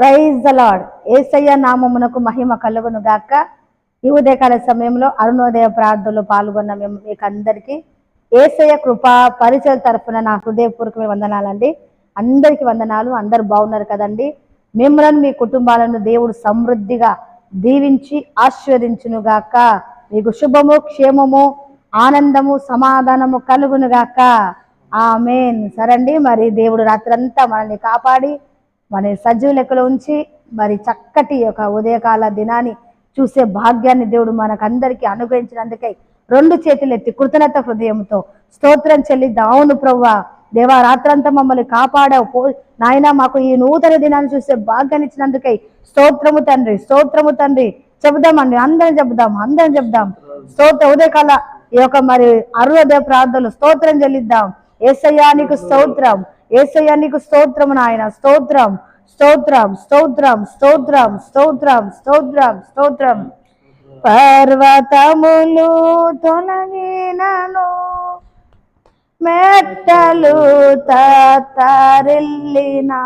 Praise the lord ఏసయ్య నామమునకు మహిమ కలుగును గాక. ఈ ఉదయకాల సమయంలో అరుణోదయ ప్రార్థనలో పాల్గొన్న మేము మీకు అందరికీ ఏసయ్య కృప పరిచయ తరఫున నా హృదయపూర్వకమైన వందనాలండి. అందరికీ వందనాలు. అందరు బాగున్నారు కదండి. మిమ్మల్ని మీ కుటుంబాలను దేవుడు సమృద్ధిగా దీవించి ఆశీర్వదించును గాక. మీకు శుభము క్షేమము ఆనందము సమాధానము కలుగును గాక. ఆమెన్. సరండి మరి దేవుడు రాత్రంతా మనల్ని కాపాడి మరి సజీవ లెక్కలో ఉంచి మరి చక్కటి ఒక ఉదయకాల దినాన్ని చూసే భాగ్యాన్ని దేవుడు మనకందరికీ అనుగ్రహించినందుకై రెండు చేతులు ఎత్తి కృతజ్ఞత హృదయంతో స్తోత్రం చెల్లిద్దాం అవును ప్రవ్వా దేవా రాత్రంతా మమ్మల్ని కాపాడావు. పో నాయన మాకు ఈ నూతన దినాన్ని చూసే భాగ్యాన్ని ఇచ్చినందుకై స్తోత్రము తండ్రి స్తోత్రము తండ్రి. చెబుదామండి అందరం చెబుదాం అందరం చెబుదాం. స్తోత్ర ఉదయకాల ఈ యొక్క మరి అరుణోదయ ప్రార్థనలు స్తోత్రం చెల్లిద్దాం. ఏసయ్యా నీకు స్తోత్రం. ఏసయ్యా నీకు స్తోత్రము నాయన. స్తోత్రం స్తోత్రం స్తోత్రం స్తోత్రం స్తోత్రం స్తోత్రం స్తోత్రం. పర్వతములు తొలగినను మెట్టలు తరిల్లినా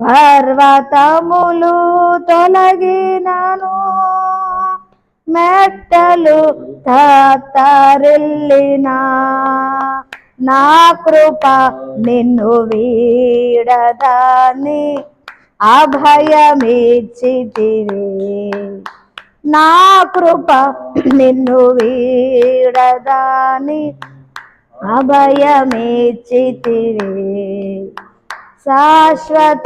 పర్వతములు తొలగినను మెట్టలు తరిల్లినా నా కృప నిన్ను వీడదాని అభయమిచ్చితివే నా కృప నిన్ను వీడదాని అభయమిచ్చితివే శాశ్వతమైనది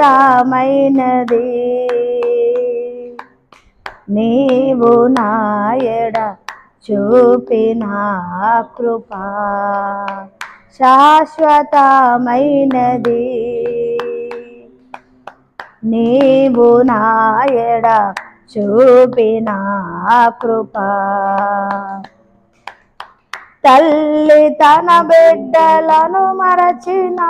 నీవు నాయడ చూపిన కృప. శాశ్వతమైనది. నీవు నాయడ చూపిన కృప. తల్లి తన బిడ్డలను మరచిన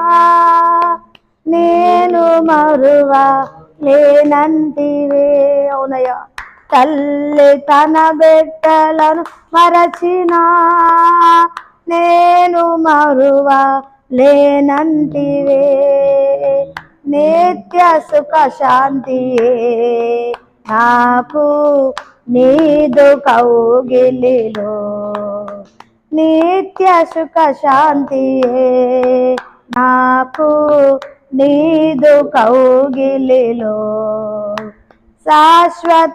నేను మరువా లేనంటివే అవునయ్యా. తల్లి తన బిడ్డలను మరచినా నేను మరువా లేనంటివే నిత్య సుఖ శాంతియే. నాకు నీదు కౌగిలిలో. నిత్య సుఖ శాంతియే. నాకు నీదు కౌగిలిలో. శాశ్వతమైనది.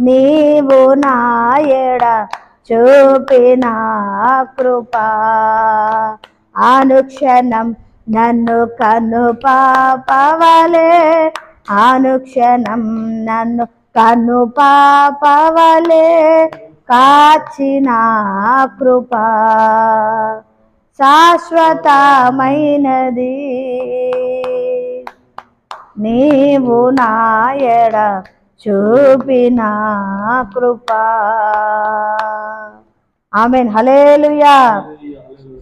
నీవు నాయడ చూపిన కృప. అనుక్షణం నన్ను కన్ను పాపవలే. అనుక్షణం నన్ను కన్ను పాపవలే. కాచిన కృప శాశ్వతమైనది. నీవు నాయడ చూపిన కృప. ఆమెన్. హలేలుయా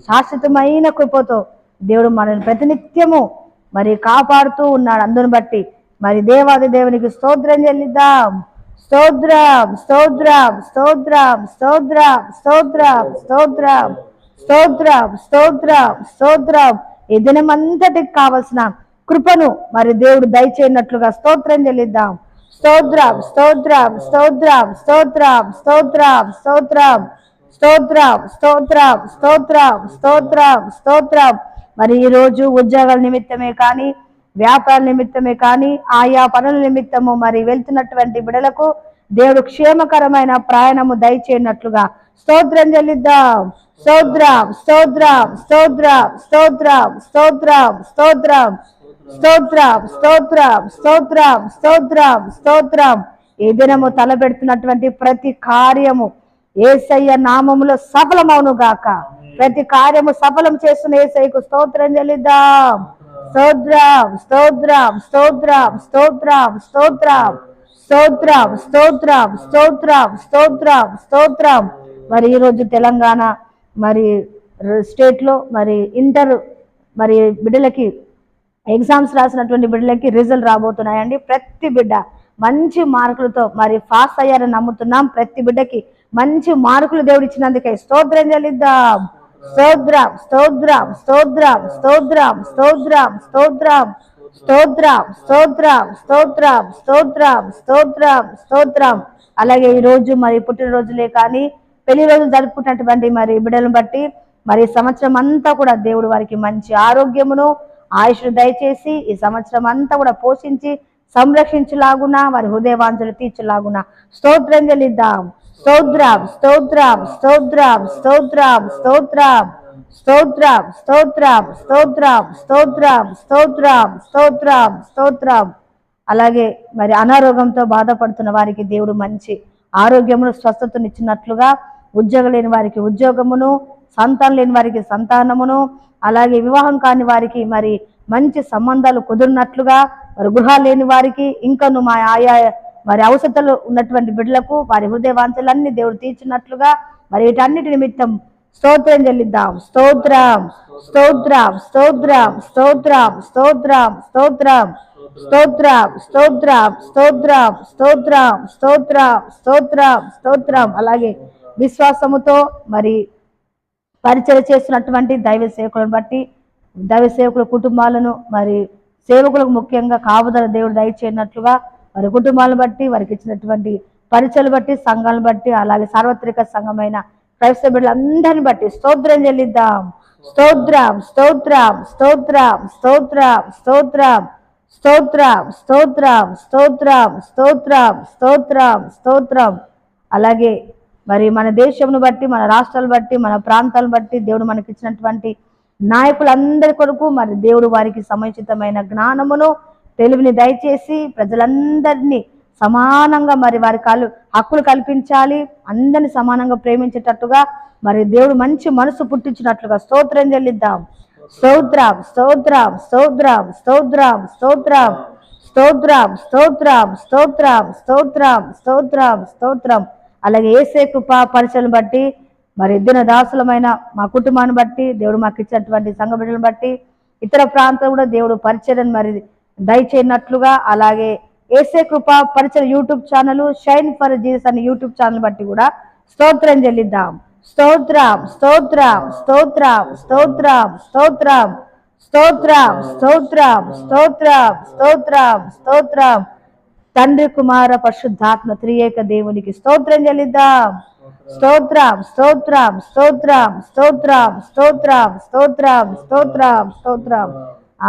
శాశ్వతమైన కృపతో దేవుడు మనల్ని ప్రతినిత్యము మరి కాపాడుతూ ఉన్నాడు అందుని బట్టి. మరి దేవాది దేవునికి స్తోత్రం చెల్లిద్దాం. స్తోత్రం స్తోత్రం స్తోత్రం స్తోత్రం స్తోత్రం స్తోత్రం స్తోత్రం స్తోత్రం స్తోత్రం. ఈ దినమంతటికి కావలసిన కృపను మరి దేవుడు దయచేయనట్లుగా స్తోత్రం చెల్లిద్దాం. స్తోత్రం స్తోత్రం స్తోత్రం స్తోత్రం స్తోత్రం స్తోత్రం స్తోత్రం స్తోత్రం స్తోత్రం స్తోత్రం స్తోత్రం మరి ఈరోజు ఉద్యోగాల నిమిత్తమే కానీ వ్యాపార నిమిత్తమే కానీ ఆయా పనుల నిమిత్తము మరి వెళ్తున్నటువంటి బిడలకు దేవుడు క్షేమకరమైన ప్రయాణము దయచేయనట్లుగా స్తోత్రం చెల్లిద్దాం స్తోత్రం స్తోత్రం స్తోత్రం స్తోత్రం స్తోత్రం స్తోత్రం స్తోత్రం స్తోత్రం స్తోత్రం స్తోత్రం స్తోత్రం. ఈ దినము తలపెడుతున్నటువంటి ప్రతి కార్యము ఏసయ్య నామములో సఫలమవును గాక. ప్రతి కార్యము సఫలం చేస్తున్న ఏసయ్యకు స్తోత్రం చెల్లిద్దాం. స్తోత్రం స్తోత్రం స్తోత్రం స్తోత్రం స్తోత్రం. స్తోత్రం స్తోత్రం స్తోత్రం స్తోత్రం స్తోత్రం. మరి ఈరోజు తెలంగాణ మరి స్టేట్లో మరి ఇంటర్ మరి బిడ్డలకి ఎగ్జామ్స్ రాసినటువంటి బిడ్డలకి రిజల్ట్ రాబోతున్నాయండి ప్రతి బిడ్డ మంచి మార్కులతో మరి పాస్ అయ్యారని నమ్ముతున్నాం ప్రతి బిడ్డకి మంచి మార్కులు దేవుడు ఇచ్చినందుకే స్తోత్రం చెల్లిద్దాం స్తోత్రం స్తోత్రం స్తోత్రం స్తోత్రం స్తోత్రం స్తోత్రం స్తోత్రం స్తోత్రం స్తోత్రం స్తోత్రం స్తోత్రం స్తోత్రం అలాగే ఈ రోజు మరి పుట్టినరోజులే కానీ పెళ్ళి రోజులు జరుపుకున్నటువంటి మరి బిడ్డలను బట్టి మరి సంవత్సరం అంతా కూడా దేవుడు వారికి మంచి ఆరోగ్యమును ఆయుష్ను దయచేసి ఈ సంవత్సరం అంతా కూడా పోషించి సంరక్షించులాగున వారి హృదయవాంఛలు తీర్చులాగున స్తోత్రం చెల్లిద్దాం స్తోత్రం స్తోత్రం స్తోత్రం స్తోత్రం స్తోత్రం స్తోత్రం స్తోత్రం స్తోత్రం స్తోత్రం స్తోత్రం స్తోత్రం స్తోత్రం అలాగే మరి అనారోగ్యంతో బాధపడుతున్న వారికి దేవుడు మంచి ఆరోగ్యమును స్వస్థతను ఇచ్చినట్లుగా ఉద్యోగం లేని వారికి ఉద్యోగమును సంతానం లేని వారికి సంతానమును అలాగే వివాహం కాని వారికి మరి మంచి సంబంధాలు కుదిరినట్లుగా మరి గృహాలు లేని వారికి ఇంకను మా ఆయా వారి అవసరతలు ఉన్నటువంటి బిడ్డలకు వారి హృదయ వాంఛలన్నీ దేవుడు తీర్చినట్లుగా మరి వీటన్నిటి నిమిత్తం స్తోత్రం చెల్లిద్దాం స్తోత్రం స్తోత్రం స్తోత్రం స్తోత్రం స్తోత్రం స్తోత్రం స్తోత్రం స్తోత్రం స్తోత్రం స్తోత్రం స్తోత్రం స్తోత్రం స్తోత్రం అలాగే విశ్వాసముతో మరి పరిచయం చేస్తున్నటువంటి దైవ సేవకులను బట్టి దైవ సేవకుల కుటుంబాలను మరి సేవకులకు ముఖ్యంగా కాపుదల దేవుడు దయచేయనట్లుగా వారి కుటుంబాలను బట్టి వారికి ఇచ్చినటువంటి పరిచయలు బట్టి సంఘాలను బట్టి అలాగే సార్వత్రిక సంఘమైన క్రైస్తవ బిడ్డలందరిని బట్టి స్తోత్రం చెల్లిద్దాం స్తోత్రం స్తోత్రం స్తోత్రం స్తోత్రం స్తోత్రం స్తోత్రం స్తోత్రం స్తోత్రం స్తోత్రం స్తోత్రం స్తోత్రం అలాగే మరి మన దేశంను బట్టి మన రాష్ట్రాలు బట్టి మన ప్రాంతాలను బట్టి దేవుడు మనకి ఇచ్చినటువంటి నాయకులందరి కొరకు మరి దేవుడు వారికి సముచితమైన జ్ఞానమును తెలివిని దయచేసి ప్రజలందరినీ సమానంగా మరి వారి కాలు హక్కులు కల్పించాలి అందరిని సమానంగా ప్రేమించేటట్టుగా మరి దేవుడు మంచి మనసు పుట్టించినట్లుగా స్తోత్రం చెల్లిద్దాం స్తోత్రం స్తోత్రం స్తోత్రం స్తోత్రం స్తోత్రం స్తోత్రం స్తోత్రం స్తోత్రం స్తోత్రం స్తోత్రం స్తోత్రం అలాగే ఏసే కృప పరిచయం బట్టి మరి ఇద్దరు దాసులమైన మా కుటుంబాన్ని బట్టి దేవుడు మాకు ఇచ్చినటువంటి సంఘ బట్టి ఇతర ప్రాంతం కూడా దేవుడు పరిచయం మరి దయచేయనట్లుగా అలాగే ఏసే కృప పరిచయం YouTube channel shine for Jesus అనే యూట్యూబ్ ఛానల్ బట్టి కూడా స్తోత్రం చెల్లిద్దాం స్తోత్రం స్తోత్రం స్తోత్రం స్తోత్రం స్తోత్రం స్తోత్రం స్తోత్రం స్తోత్రం స్తోత్రం స్తోత్రం తండ్రి కుమార పరిశుద్ధాత్మ త్రియేక దేవునికి స్తోత్రం చెల్లిద్దాం. స్తోత్రం స్తోత్రం స్తోత్రం స్తోత్రం స్తోత్రం స్తోత్రం స్తోత్రం స్తోత్రం.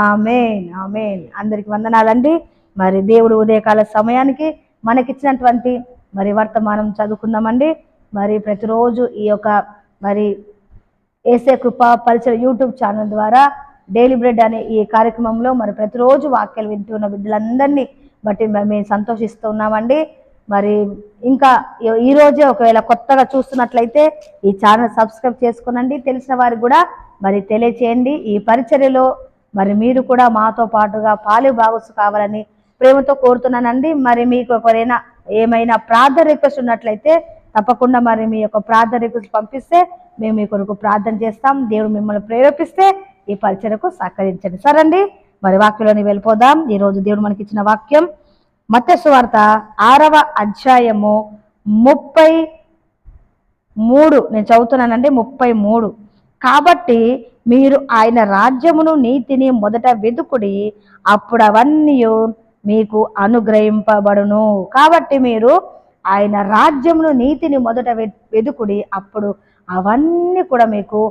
Amen amen. అందరికి వందనాలండి. మరి దేవుడు ఉదయకాల సమయానికి మనకిచ్చినటువంటి మరి వర్తమానం చదువుకుందామండి. మరి ప్రతిరోజు ఈ యొక్క మరి ఏసే కృప పరిచయ యూట్యూబ్ ఛానల్ ద్వారా డైలీ బ్రెడ్ అనే ఈ కార్యక్రమంలో మరి ప్రతిరోజు వాక్యాలు వింటున్న బిడ్డలందరినీ బట్టి మేము సంతోషిస్తూ ఉన్నామండి మరి ఇంకా ఈరోజే ఒకవేళ కొత్తగా చూస్తున్నట్లయితే ఈ ఛానల్ సబ్స్క్రైబ్ చేసుకునండి. తెలిసిన వారికి కూడా మరి తెలియచేయండి. ఈ పరిచర్యలో మరి మీరు కూడా మాతో పాటుగా పాలు బాగుసు కావాలని ప్రేమతో కోరుతున్నానండి. మరి మీకు ఒకరైనా ఏమైనా ప్రార్థన రిక్వెస్ట్ ఉన్నట్లయితే తప్పకుండా మరి మీ యొక్క ప్రార్థన రిక్వెస్ట్ పంపిస్తే మేము మీ కొరకు ప్రార్థన చేస్తాం. దేవుడు మిమ్మల్ని ప్రేరేపిస్తే ఈ పరిచయకు సహకరించండి. సరే అండి మరి వాక్యంలోని వెళ్ళిపోదాం. ఈ రోజు దేవుడు మనకి ఇచ్చిన వాక్యం మత్స్యవార్త ఆరవ అధ్యాయము ముప్పై మూడు. నేను చదువుతున్నానండి ముప్పై మూడు. కాబట్టి మీరు ఆయన రాజ్యమును నీతిని మొదట వెతుకుడి అప్పుడు అవన్నీ మీకు అనుగ్రహింపబడును. కాబట్టి మీరు ఆయన రాజ్యమును నీతిని మొదట వెతుకుడి అప్పుడు అవన్నీ కూడా మీకు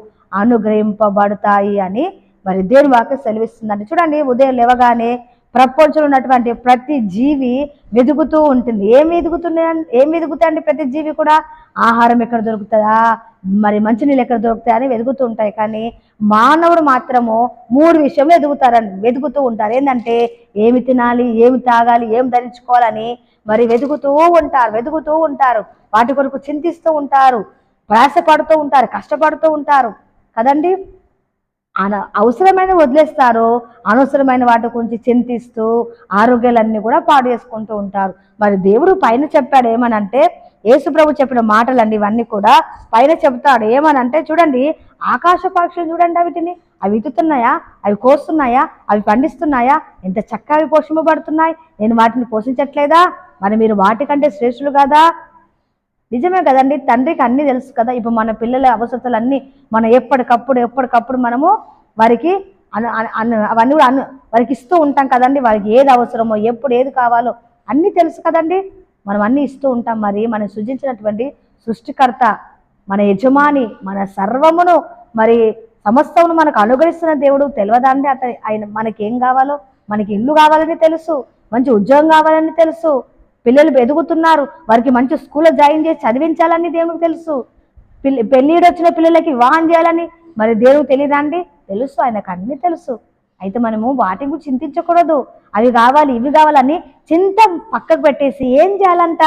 అనుగ్రహింపబడతాయి అని మరి దేని వాక్యం సెలవిస్తుందండి. చూడండి ఉదయం లేవగానే ప్రపంచంలో ఉన్నటువంటి ప్రతి జీవి వెతుకుతూ ఉంటుంది. ఏం వెతుకుతున్నాయి ఏం వెతుకుతాయండి ప్రతి జీవి కూడా? ఆహారం ఎక్కడ దొరుకుతుందా? మరి మంచినీళ్ళు ఎక్కడ దొరుకుతాయి అని వెతుకుతూ ఉంటాయి. కానీ మానవుడు మాత్రము మూడు విషయంలో ఎదుగుతారని వెతుకుతూ ఉంటారు. ఏంటంటే ఏమి తినాలి ఏమి తాగాలి ఏం ధరించుకోవాలని మరి వెతుకుతూ ఉంటారు వెతుకుతూ ఉంటారు. వాటి కొరకు చింతిస్తూ ఉంటారు ప్రయాసపడుతూ ఉంటారు కష్టపడుతూ ఉంటారు. కదండి? అన అవసరమైన వదిలేస్తారు అనవసరమైన వాటి గురించి చింతిస్తూ ఆరోగ్యాలన్నీ కూడా పాడు చేసుకుంటూ ఉంటారు. మరి దేవుడు పైన చెప్పాడు ఏమనంటే యేసుప్రభు చెప్పిన మాటలండి ఇవన్నీ కూడా పైన చెప్తాడు ఏమనంటే చూడండి ఆకాశ పక్షులు చూడండి వీటిని అవి వితుతున్నాయా అవి కోస్తున్నాయా? అవి పండిస్తున్నాయా? ఎంత చక్కగా అవి పోషింపబడుతున్నాయి? నేను వాటిని పోషించట్లేదా? మరి మీరు వాటికంటే శ్రేష్ఠులు కదా? నిజమే కదండి? తండ్రికి అన్ని తెలుసు కదా. ఇప్పుడు మన పిల్లల అవసరతలు అన్నీ మనం ఎప్పటికప్పుడు ఎప్పటికప్పుడు మనము వారికి అను అను- అవన్నీ కూడా అను వారికి ఇస్తూ ఉంటాం కదండి. వారికి ఏది అవసరమో ఎప్పుడు ఏది కావాలో అన్నీ తెలుసు కదండి. మనం అన్నీ ఇస్తూ ఉంటాం. మరి మనం సృజించినటువంటి సృష్టికర్త మన యజమాని మన సర్వమును మరి సమస్తమును మనకు అనుగ్రహిస్తున్న దేవుడు తెలియదా అండి? అతని ఆయన మనకి ఏం కావాలో మనకి ఇల్లు కావాలని తెలుసు మంచి ఉద్యోగం కావాలని తెలుసు పిల్లలు ఎదుగుతున్నారు వారికి మంచి స్కూల్లో జాయిన్ చేసి చదివించాలని దేవునికి తెలుసు. పిల్లి పెళ్ళిడు వచ్చిన పిల్లలకి వివాహం చేయాలని మరి దేవుడు తెలియదండి? తెలుసు. ఆయనకు అన్నీ తెలుసు. అయితే మనము వాటి గురించి చింతించకూడదు. అవి కావాలి ఇవి కావాలని చింత పక్కకు పెట్టేసి ఏం చేయాలంట?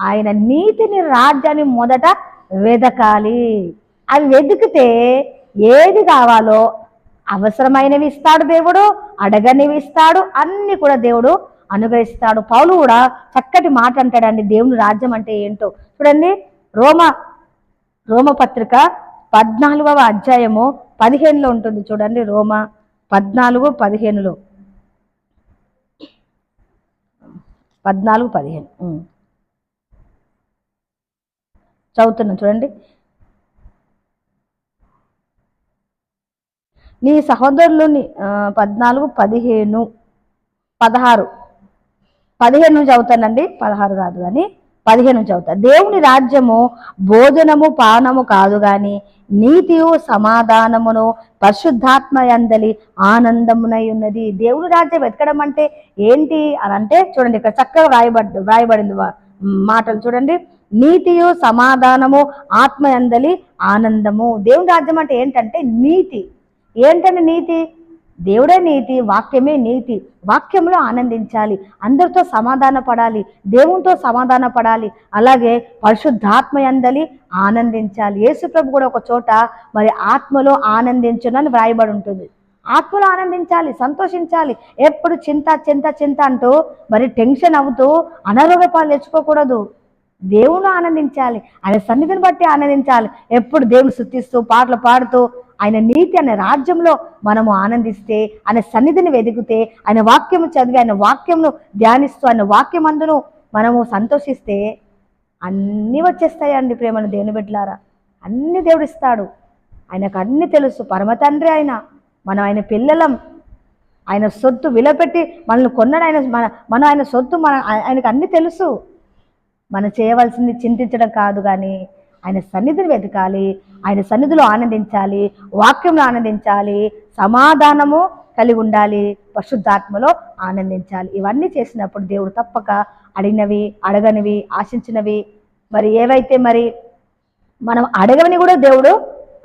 ఆయన నీతిని రాజ్యాన్ని మొదట వెదకాలి. అవి వెతికితే ఏది కావాలో అవసరమైనవి ఇస్తాడు దేవుడు అడగనివి ఇస్తాడు అన్ని కూడా దేవుడు అనుగ్రహిస్తాడు పౌలు కూడా చక్కటి మాట అంటాడండి. దేవుని రాజ్యం అంటే ఏంటో చూడండి. రోమ రోమపత్రిక పద్నాలుగవ అధ్యాయము పదిహేనులో ఉంటుంది. చూడండి రోమ పద్నాలుగు పదిహేనులో. పద్నాలుగు పదిహేను. చదువుతున్నాను చదువుతున్నాం చూడండి. నీ సహోదరులు పద్నాలుగు పదిహేను పదహారు. పదిహేను నుంచి చదువుతానండి. పదహారు కాదు కానీ పదిహేను నుంచి చదువుతా. దేవుని రాజ్యము భోజనము పానము కాదు కానీ నీతియు సమాధానమును పరిశుద్ధాత్మ అందలి ఆనందమునై ఉన్నది. దేవుని రాజ్యం వెతకడం అంటే ఏంటి అని అంటే చూడండి ఇక్కడ చక్కగా వ్రాయబడ్ వ్రాయబడింది మాటలు చూడండి. నీతియు సమాధానము ఆత్మ అందలి ఆనందము. దేవుని రాజ్యం అంటే ఏంటంటే నీతి. ఏంటంటే నీతి? దేవుడే నీతి వాక్యమే నీతి. వాక్యంలో ఆనందించాలి. అందరితో సమాధాన పడాలి దేవునితో సమాధాన పడాలి అలాగే పరిశుద్ధాత్మ అందలి ఆనందించాలి యేసుప్రభు కూడా ఒక చోట మరి ఆత్మలో ఆనందించునని వ్రాయబడి ఉంటుంది. ఆత్మలో ఆనందించాలి సంతోషించాలి. ఎప్పుడు చింత చింత చింత అంటూ మరి టెన్షన్ అవుతూ అనారోగ్య పాలు తెచ్చుకోకూడదు దేవుని ఆనందించాలి. ఆయన సన్నిధిని బట్టి ఆనందించాలి. ఎప్పుడు దేవుని శుద్ధిస్తూ పాటలు పాడుతూ ఆయన నీతి అనే రాజ్యంలో మనము ఆనందిస్తే ఆయన సన్నిధిని వెదిగితే ఆయన వాక్యము చదివి ఆయన వాక్యమును ధ్యానిస్తూ ఆయన వాక్యమందును మనము సంతోషిస్తే అన్నీ వచ్చేస్తాయండి ప్రేమను దేవుని బిడ్డలారా. అన్ని దేవుడిస్తాడు. ఆయనకు అన్ని తెలుసు. పరమ తండ్రి ఆయన. మనం ఆయన పిల్లలం. ఆయన సొత్తు విలపెట్టి మనల్ని కొన్నాడు ఆయన మన మనం ఆయన సొత్తు మన ఆయనకు అన్ని తెలుసు. మనం చేయవలసింది చింతించడం కాదు కానీ ఆయన సన్నిధిని వెతకాలి ఆయన సన్నిధిలో ఆనందించాలి వాక్యంలో ఆనందించాలి సమాధానము కలిగి ఉండాలి పరిశుద్ధాత్మలో ఆనందించాలి. ఇవన్నీ చేసినప్పుడు దేవుడు తప్పక అడిగినవి అడగనివి ఆశించినవి. మరి ఏవైతే మరి మనం అడగని కూడా దేవుడు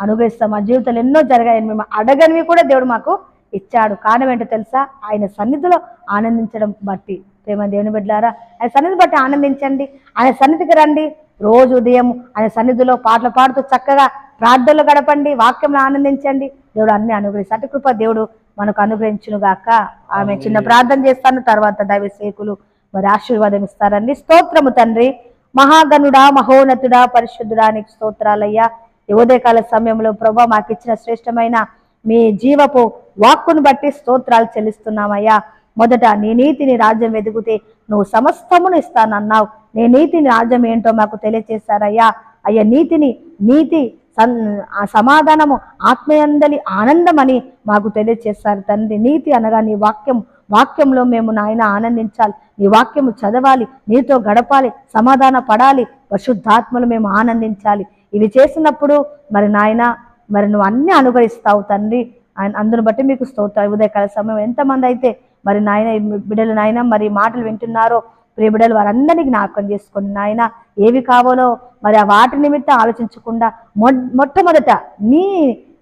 అనుగ్రహిస్తాం. మా జీవితంలో ఎన్నో జరగాయని మేము అడగనివి కూడా దేవుడు మాకు ఇచ్చాడు. కారణం ఏంటో తెలుసా? ఆయన సన్నిధిలో ఆనందించడం బట్టి. ప్రేమ దేవుని బిడ్డారా ఆయన సన్నిధి బట్టి ఆనందించండి. ఆయన సన్నిధికి రండి. రోజు ఉదయం ఆయన సన్నిధిలో పాటలు పాడుతూ చక్కగా ప్రార్థనలు గడపండి వాక్యంలో ఆనందించండి. దేవుడు అన్ని అనుగ్రహిస్తాడు అటు కృప దేవుడు మనకు అనుగ్రహించును గాక ఆమె చిన్న ప్రార్థన చేస్తాను తర్వాత దైవ సేకులు మరి ఆశీర్వాదం ఇస్తారండి. స్తోత్రము తండ్రి. మహాగణుడా మహోన్నతుడా పరిశుద్ధుడా నీకు స్తోత్రాలయ్యా. ఉదయకాల సమయంలో ప్రభా మాకు ఇచ్చిన శ్రేష్టమైన మీ జీవపు వాక్కును బట్టి స్తోత్రాలు చెల్లిస్తున్నామయ్యా. మొదట నీ నీతిని రాజ్యం వెతుకుతే నువ్వు సమస్తమును ఇస్తానన్నావు. నీ నీతిని రాజ్యం ఏంటో మాకు తెలియచేశారయ్యా. అయ్యా నీతిని నీతి సన్ ఆ సమాధానము ఆత్మయందలి ఆనందమని మాకు తెలియచేస్తారు తండ్రి. నీతి అనగా నీ వాక్యం. వాక్యంలో మేము నాయన ఆనందించాలి. నీ వాక్యము చదవాలి. నీతో గడపాలి. సమాధాన పడాలి. పరిశుద్ధాత్మలు మేము ఆనందించాలి. ఇవి చేసినప్పుడు మరి నాయన మరి నువ్వు అన్ని అనుగ్రహిస్తావు తండ్రి. ఆయన అందును బట్టి మీకు స్తోత్రం. ఉదయకాల సమయం ఎంతమంది అయితే మరి నాయన బిడ్డలు నాయన మరి మాటలు వింటున్నారో ప్రేమిడలు వారందరినీ జ్ఞాపకం చేసుకోండి నాయన ఏవి కావాలో మరి ఆ వాటి నిమిత్తం ఆలోచించకుండా మొ మొట్టమొదట నీ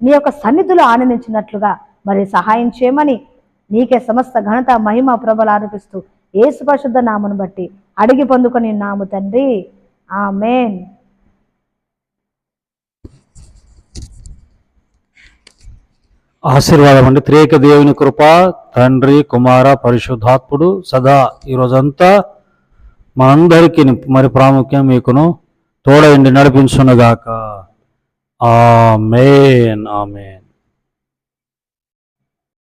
నీ యొక్క సన్నిధిలో ఆనందించినట్లుగా మరి సహాయం చేయమని నీకే సమస్త ఘనత మహిమ ప్రభలు ఆరోపిస్తూ ఏసు పరిశుద్ధ నామను బట్టి అడిగి పొందుకొని నాము తండ్రి. ఆమెన్. ఆశీర్వాదం అండి. త్రేక దేవుని కృప తండ్రి కుమార పరిశుద్ధాత్ముడు సదా ఈ రోజంతా మనందరికీ మరి ప్రాముఖ్యం మీకును తోడయండి నడిపించునుగాక. ఆమేన్ ఆమేన్.